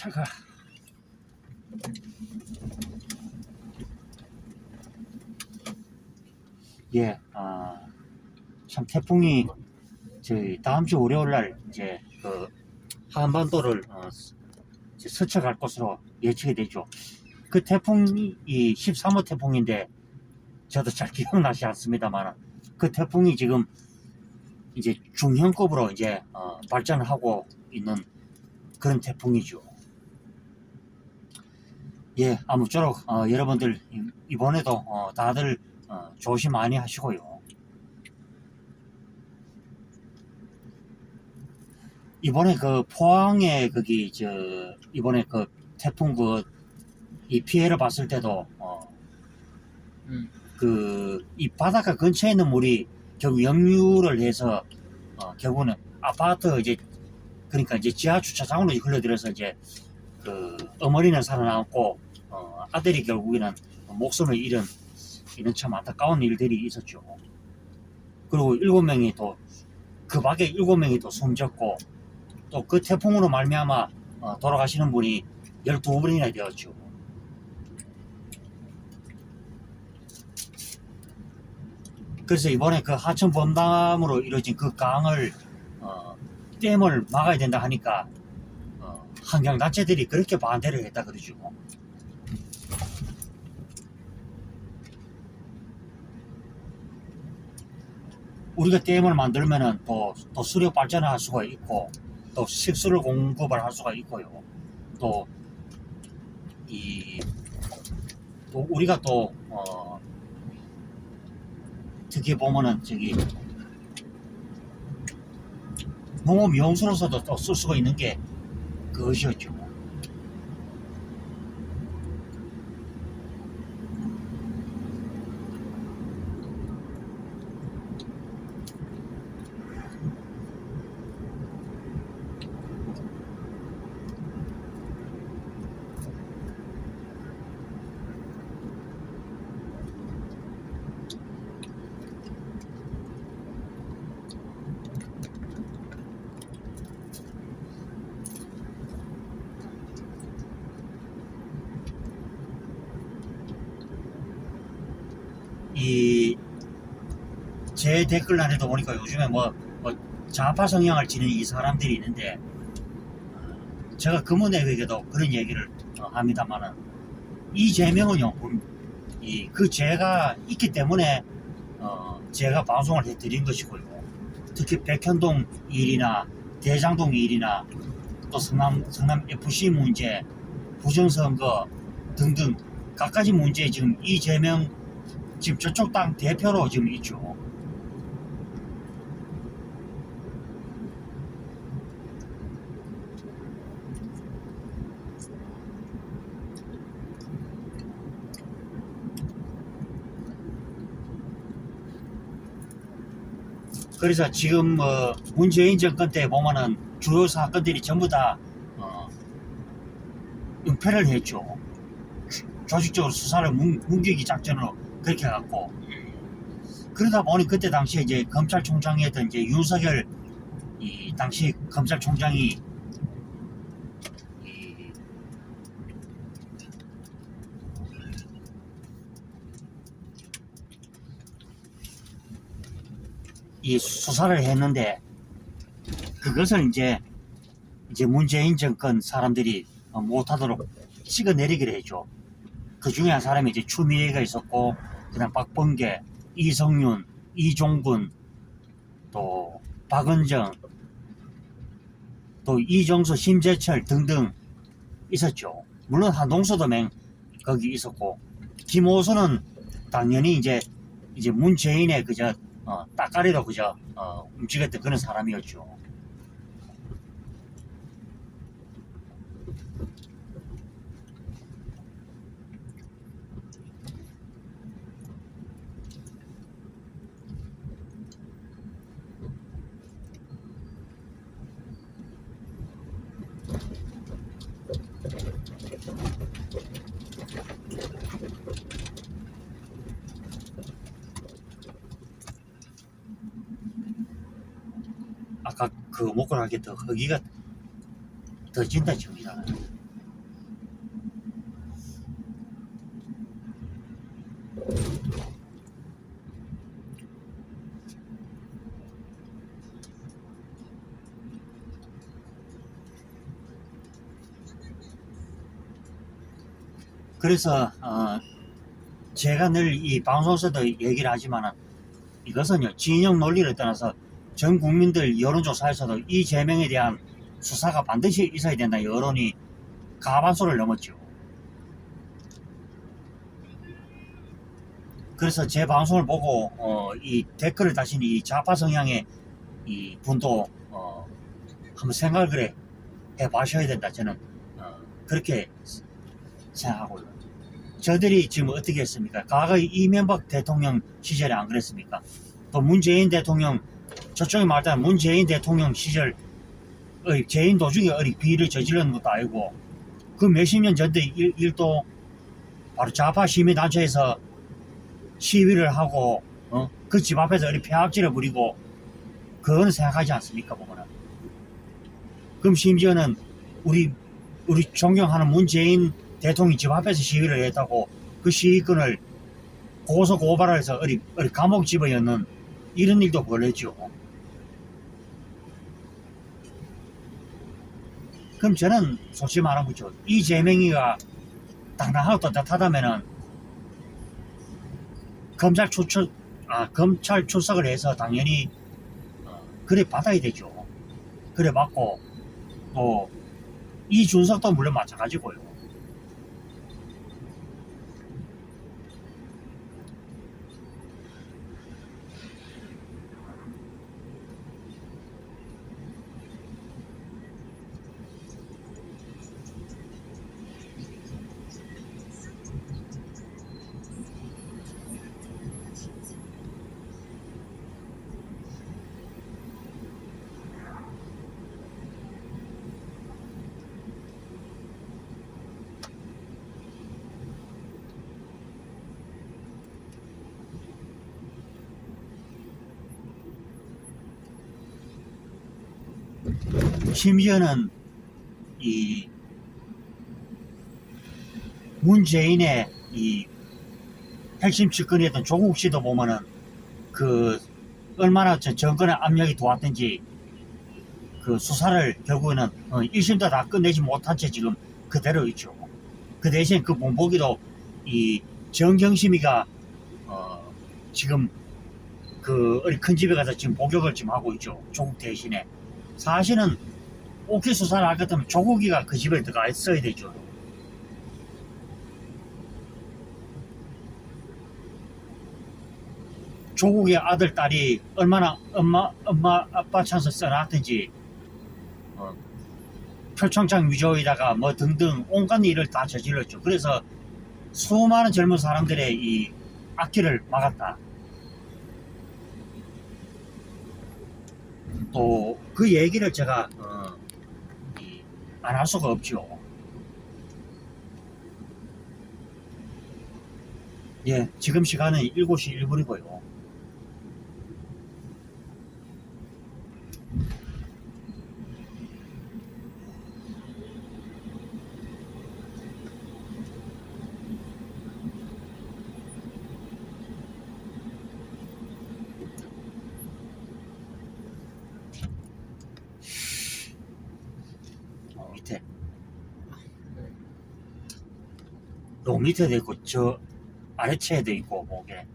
차가 예, 아, 참 태풍이 저희 다음 주 월요일 날 이제 그 한반도를 어, 스쳐갈 것으로 예측이 되죠. 그 태풍이 이 13호 태풍인데 저도 잘 기억나지 않습니다만 그 태풍이 지금 이제 중형급으로 이제 어, 발전하고 있는 그런 태풍이죠. 예, 아무쪼록 어, 여러분들 이- 이번에도 어, 다들 어, 조심 많이 하시고요. 이번에 그 포항에 거기 저 이번에 그 태풍 그 이 피해를 봤을 때도 어, 음. 그이 바닷가 근처에 있는 물이 결국 역류를 해서 어, 결국은 아파트 이제 그러니까 이제 지하 주차장으로 흘러들어서 이제 그 어머니는 살아남고 어, 아들이 결국에는 목숨을 잃은 이런 참 안타까운 일들이 있었죠. 그리고 일곱 명이 또 그 밖에 일곱 명이 또 숨졌고 또 그 태풍으로 말미암아 어, 돌아가시는 분이 12분이나 되었죠. 그래서 이번에 그 하천 범담으로 이루어진 그 강을 어, 댐을 막아야 된다 하니까 어, 환경단체들이 그렇게 반대를 했다 그러죠. 우리가 댐을 만들면은 또, 또 수력 발전을 할 수가 있고 또 식수를 공급을 할 수가 있고요. 또 이, 또 우리가 또, 어, 특히 보면은 저기 농업 용수로서도 또 쓸 수가 있는 게 Görüşürüz. 이 제 댓글란에도 보니까 요즘에 뭐, 뭐 좌파 성향을 지닌 이 사람들이 있는데 어, 제가 금은에게도 그런 얘기를 어, 합니다만은 이 제명은요 이 그 죄가 있기 때문에 어, 제가 방송을 해드린 것이고요. 특히 백현동 일이나 대장동 일이나 또 성남 성남 FC 문제 부정선거 등등 갖가지 문제 지금 이 제명 지금 저쪽 당 대표로 지금 있죠. 그래서 지금 뭐 문재인 정권 때 보면은 주요 사건들이 전부 다 어, 은폐를 했죠. 조직적으로 수사를 뭉, 뭉개기 작전으로 그렇게 해갖고 그러다 보니 그때 당시에 이제 검찰총장이었던 이제 윤석열 이 당시 검찰총장이 이, 이 수사를 했는데 그것을 이제 이제 문재인 정권 사람들이 어, 못하도록 찍어내리기로 했죠. 그 중에 한 사람이 이제 추미애가 있었고, 그다음 박범계, 이성윤, 이종군, 또 박은정, 또 이정수, 심재철 등등 있었죠. 물론 한동수도 맹 거기 있었고, 김호수는 당연히 이제 이제 문재인의 그저 어, 따까리로 그저 어, 움직였던 그런 사람이었죠. 아까 그 목걸이 하기더 허기가 더 진다 지금이다. 그래서 어 제가 늘 이 방송에서도 얘기를 하지만 이것은요 진영 논리를 떠나서 전 국민들 여론조사에서도 이 제명에 대한 수사가 반드시 있어야 된다 여론이 가반수를 넘었죠. 그래서 제 방송을 보고 어, 이 댓글을 다신 이 좌파 성향의 이 분도 어, 한번 생각을 그래 해봐셔야 된다 저는 어, 그렇게 생각하고요. 저들이 지금 어떻게 했습니까? 과거 이명박 대통령 시절에 안 그랬습니까? 또 문재인 대통령 저쪽에 말하자면 문재인 대통령 시절 의 재인 도중에 어리 비리를 저지르는 것도 아니고 그 몇십 년 전의 일, 일도 바로 좌파 시민단체에서 시위를 하고 어? 그 집 앞에서 어리 폐악질을 부리고 그거는 생각하지 않습니까 보면은 그럼 심지어는 우리 우리 존경하는 문재인 대통령이 집 앞에서 시위를 했다고 그 시위권을 고소 고발을 해서 어리, 어리 감옥 집어넣는 이런 일도 벌렸죠. 그럼 저는 솔직히 말하면 그죠. 이 제명이가 당당하고 떳떳하다면은 검찰 출석, 아, 검찰 출석을 해서 당연히 어, 그래 받아야 되죠. 그래 받고 또 이준석도 물론 마찬가지고요. 심지어는 이 문재인의 이 핵심 측근이었던 조국 씨도 보면은 그 얼마나 저 정권의 압력이 도왔든지 그 수사를 결국에는 어, 1심도 다 끝내지 못한 채 지금 그대로 있죠. 그 대신 그 본보기도 이 정경심이가 어, 지금 그 어디 큰 집에 가서 지금 복역을 지금 하고 있죠. 조국 대신에. 사실은 오케이 수사를 할것 같으면 조국이가 그 집에 들어가 있어야 되죠. 조국의 아들, 딸이 얼마나 엄마, 엄마, 아빠 찬스 써놨든지, 어, 표창장 위조에다가 뭐 등등 온갖 일을 다 저질렀죠. 그래서 수많은 젊은 사람들의 이 악기를 막았다. 또 그 얘기를 제가 어, 안 할 수가 없죠. 예, 지금 시간은 7시 1분이고요. 어, 밑에. 요 밑에도 있고 저 아래채에도 있고 목에.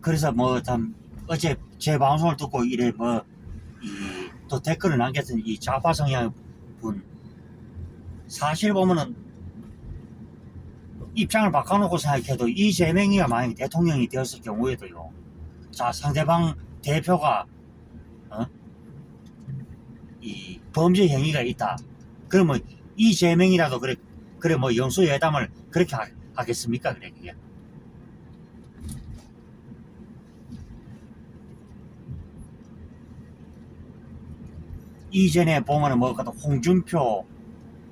그래서 뭐 참 어제 제 방송을 듣고 이래 뭐 이 또 댓글을 남겼던 이 좌파 성향 분 사실 보면은 입장을 바꿔놓고 생각해도 이 제명이가 만약 대통령이 되었을 경우에도요. 자 상대방 대표가 어? 이 범죄 행위가 있다. 그러면 이 제명이라도 그래 그래 뭐 영수 회담을 그렇게 하, 하겠습니까? 그래 그게. 이전에 보면은 뭐 홍준표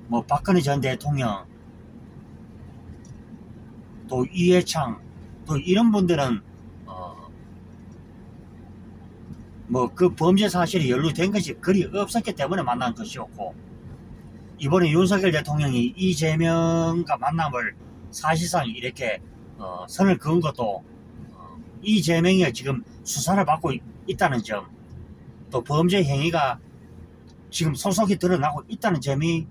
뭐 박근혜 전 대통령 또 이해창 또 이런 분들은 어, 뭐 그 범죄 사실이 연루된 것이 그리 없었기 때문에 만난 것이었고 이번에 윤석열 대통령이 이재명과 만남을 사실상 이렇게 어, 선을 그은 것도 어, 이재명이 지금 수사를 받고 있- 있다는 점, 또 범죄 행위가 지금 소속이 드러나고 있다는 점이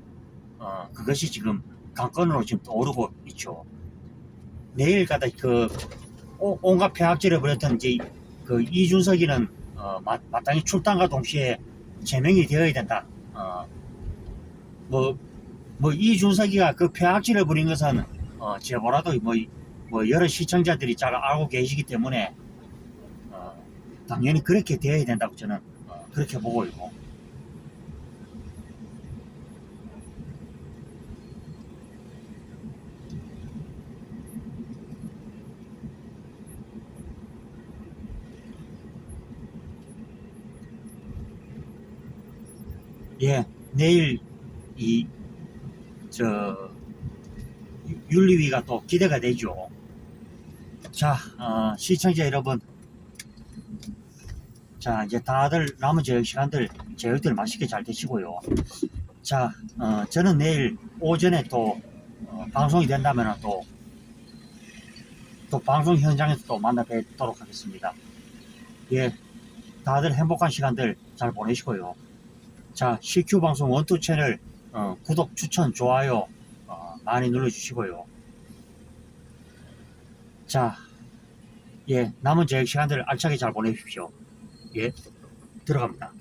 어, 그것이 지금 관건으로 지금 오르고 있죠. 내일 가다 그 오- 온갖 폐악질을 벌였던 이제 그 이준석이는 어, 마, 마땅히 출당과 동시에 제명이 되어야 된다. 어, 뭐, 뭐 이준석이가 그 폐악질을 부린 것은 어, 제보라도 뭐, 뭐 여러 시청자들이 잘 알고 계시기 때문에 어, 당연히 그렇게 되어야 된다고 저는 어, 그렇게 보고 있고 예 내일 이 저 윤리위가 또 기대가 되죠. 자, 어, 시청자 여러분, 자 이제 다들 남은 저녁 시간들 저녁들 맛있게 잘 드시고요. 자, 어, 저는 내일 오전에 또 어, 방송이 된다면 또, 또 방송 현장에서 또 만나 뵙도록 하겠습니다. 예, 다들 행복한 시간들 잘 보내시고요. 자, CQ 방송 원투 채널 어, 구독, 추천, 좋아요 어, 많이 눌러주시고요. 자, 예, 남은 저녁 시간들 알차게 잘 보내십시오. 예, 들어갑니다.